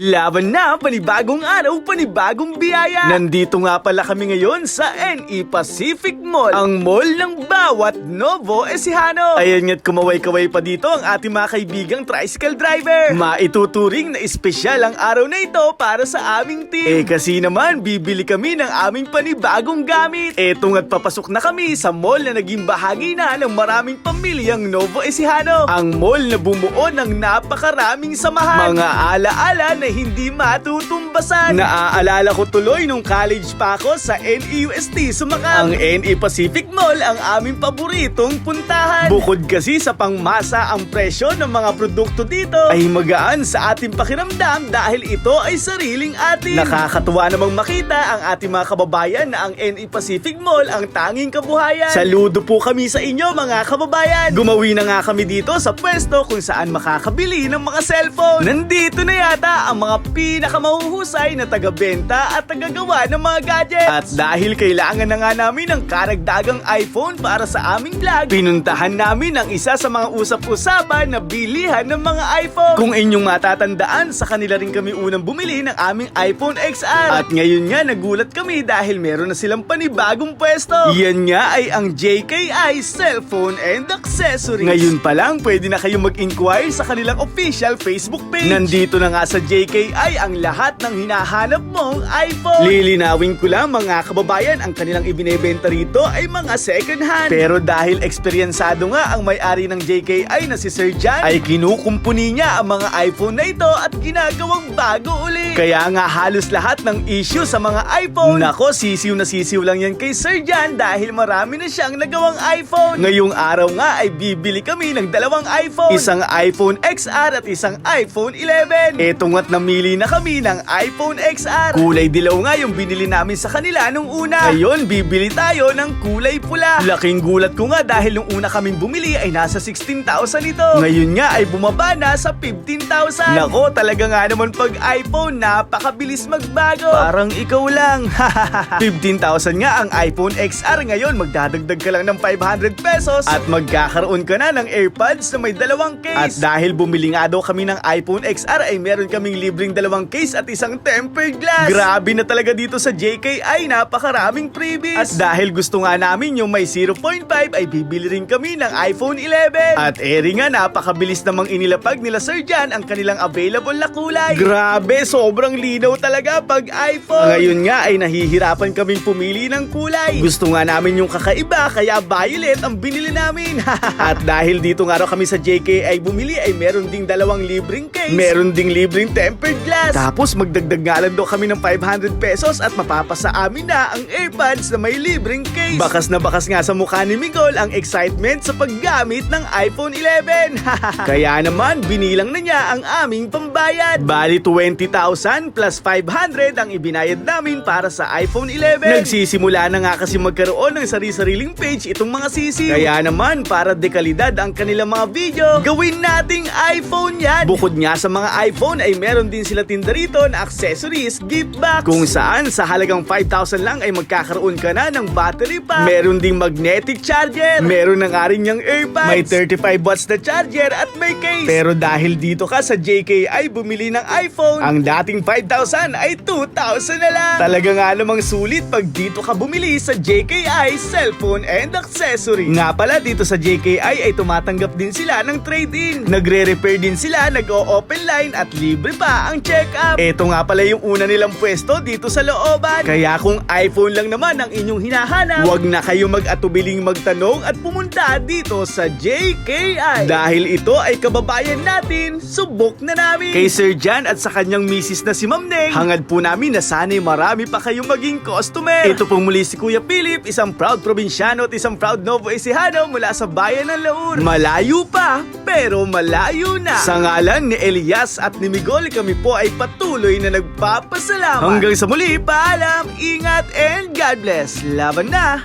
Laban na, panibagong araw, panibagong biyaya. Nandito nga pala kami ngayon sa NE Pacific Mall, ang mall ng bawat Novo Ecijano. Ayan nga't kumaway-kaway pa dito ang ating mga kaibigang tricycle driver. Maituturing na espesyal ang araw na ito para sa aming team. Eh kasi naman, bibili kami ng aming panibagong gamit. Eto nga't papasok na kami sa mall na naging bahagi na ng maraming pamilyang Novo Ecijano. Ang mall na bumuo ng napakaraming samahan. Mga alaala na hindi matutumbasan. Naaalala ko tuloy nung college pa ako sa NEUST sumakal. Ang NE Pacific Mall ang aming paboritong puntahan. Bukod kasi sa pangmasa ang presyo ng mga produkto dito ay magaan sa ating pakiramdam dahil ito ay sariling atin. Nakakatuwa namang makita ang ating mga kababayan na ang NE Pacific Mall ang tanging kabuhayan. Saludo po kami sa inyo mga kababayan. Gumawi na nga kami dito sa pwesto kung saan makakabili ng mga cellphone. Nandito na yata ang mga pinakamahuhusay na taga-benta at tagagawa ng mga gadgets. At dahil kailangan na nga namin ng karagdagang iPhone para sa aming vlog, pinuntahan namin ang isa sa mga usap-usapan na bilihan ng mga iPhone. Kung inyong matatandaan, sa kanila rin kami unang bumili ng aming iPhone XR. At ngayon nga nagulat kami dahil meron na silang panibagong pwesto. Yan nga ay ang JKI Cellphone and Accessories. Ngayon pa lang, pwede na kayong mag-inquire sa kanilang official Facebook page. Nandito na nga sa JKI ang lahat ng hinahanap mong iPhone. Lilinawin ko lang mga kababayan, ang kanilang ibinebenta rito ay mga second hand. Pero dahil eksperyensado nga ang may-ari ng JKI na si Sir John, ay kinukumpuni niya ang mga iPhone na ito at ginagawang bago uli. Kaya nga halos lahat ng issue sa mga iPhone. Nako, sisiw na sisiw lang yan kay Sir John dahil marami na siyang nagawang iPhone. Ngayong araw nga ay bibili kami ng dalawang iPhone. Isang iPhone XR at isang iPhone 11. Eto nga't namili na kami ng iPhone XR. Kulay dilaw nga yung binili namin sa kanila nung una. Ngayon, bibili tayo ng kulay pula. Laking gulat ko nga dahil nung una kaming bumili ay nasa 16,000 ito. Ngayon nga ay bumaba na sa 15,000. Nako, talaga nga naman pag iPhone, napakabilis magbago. Parang ikaw lang. 15,000 nga ang iPhone XR ngayon, magdadagdag ka lang ng 500 pesos at magkakaroon ka na ng AirPods na may dalawang case. At dahil bumili nga daw kami ng iPhone XR ay meron kaming libreng dalawang case at isang tempered glass. Grabe na talaga dito sa JKI, napakaraming freebies. At dahil gusto nga namin yung may 0.5 ay bibili rin kami ng iPhone 11. At eri nga, napakabilis namang inilapag nila Sir Jan ang kanilang available na kulay. Grabe, sobrang linaw talaga pag iPhone. Ngayon nga ay nahihirapan kaming pumili ng kulay. Gusto nga namin yung kakaiba kaya violet ang binili namin. At dahil dito nga raw kami sa JK ay bumili ay meron ding dalawang libreng case. Meron ding libreng tempered glass. Tapos magdagdag nga lang daw kami ng 500 pesos at mapapasa amin na ang AirPods na may libreng case. Bakas na bakas nga sa mukha ni Migol ang excitement sa paggamit ng iPhone 11. Kaya naman binilang na niya ang aming pambayad. Bali 20,000 plus 500 ang ibinayad namin para sa iPhone 11. Nagsisimula na nga kasi magkaroon ng sari-sariling page itong mga sisi. Kaya naman para dekalidad ang kanilang mga video, gawin nating iPhone yan. Bukod nga sa mga iPhone ay meron din sila tinda rito na accessories, gift box. Kung saan sa halagang 5,000 lang ay magkakaroon ka na ng battery pack. Meron ding magnetic charger. Meron na nga rin yung earbuds. May 35 watts na charger at may case. Pero dahil dito ka sa JKI bumili ng iPhone, ang dating 5,000 ay 2,000 na lang. Talaga nga namang sulit pag dito ka bumili sa JKI Cellphone and Accessory. Nga pala dito sa JKI ay tumatanggap din sila ng trade-in. Nagre-repair din sila, nag-o-open line at libre pa ang check-up. Ito nga pala yung una nilang pwesto dito sa looban. Kaya kung iPhone lang naman ang inyong hinahanap, huwag na kayo mag-atubiling magtanong at pumunta dito sa JKI. Dahil ito ay kababayan natin, subok na namin. Kay Sir Jan at sa kanyang misis na si Ma'am Neng, hangad po namin na sana'y marami pa kayong maging customer. Ito po muli si Kuya Philip, isang proud probinsyano at isang proud Novo Ecijano mula sa bayan ng Laur. Malayo pa, pero malayo na. Sa ngalan ni Elias at ni Migol, kami po ay patuloy na nagpapasalamat. Hanggang sa muli, paalam, ingat, and God bless. Laban na!